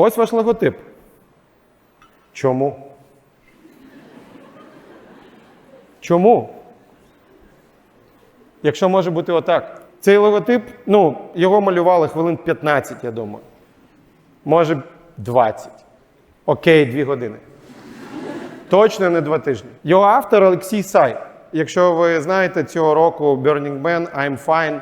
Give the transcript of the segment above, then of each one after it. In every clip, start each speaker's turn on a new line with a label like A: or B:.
A: Ось ваш логотип. Чому? Чому? Якщо може бути отак. Цей логотип, ну, його малювали хвилин 15, я думаю. Може 20. Окей, 2 години. Точно не два тижні. Його автор Олексій Сай. Якщо ви знаєте цього року Burning Man, I'm Fine.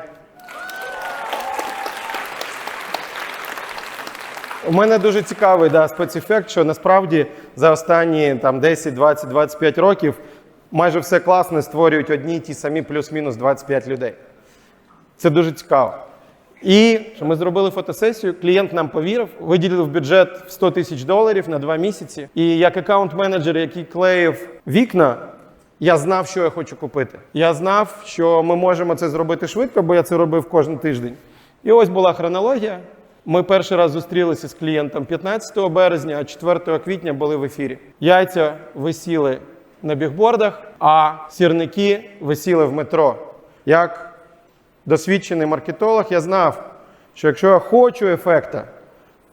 A: У мене дуже цікавий да, спецефект, що насправді за останні там, 10, 20, 25 років майже все класне створюють одні й ті самі плюс-мінус 25 людей. Це дуже цікаво. І що ми зробили фотосесію, клієнт нам повірив, виділив бюджет в 100 тисяч доларів на два місяці. І як аккаунт-менеджер, який клеїв вікна, я знав, що я хочу купити. Я знав, що ми можемо це зробити швидко, бо я це робив кожен тиждень. І ось була хронологія. Ми перший раз зустрілися з клієнтом 15 березня, а 4 квітня були в ефірі. Яйця висіли на бігбордах, а сірники висіли в метро. Як досвідчений маркетолог, я знав, що якщо я хочу ефекта,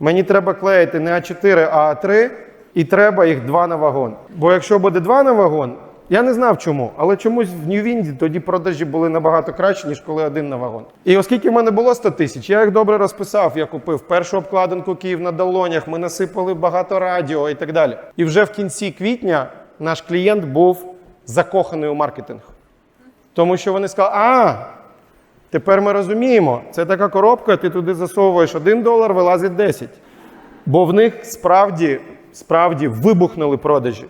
A: мені треба клеїти не А4, а А3, і треба їх два на вагон. Бо якщо буде два на вагон, я не знав чому, але чомусь в Ньювінді тоді продажі були набагато кращі, ніж коли один на вагон. І оскільки в мене було 100 тисяч, я їх добре розписав. Я купив першу обкладинку Київ на долонях, ми насипали багато радіо і так далі. І вже в кінці квітня наш клієнт був закоханий у маркетинг. Тому що вони сказали, а, Тепер ми розуміємо, це така коробка, ти туди засовуєш 1 долар, вилазить 10. Бо в них справді, справді вибухнули продажі.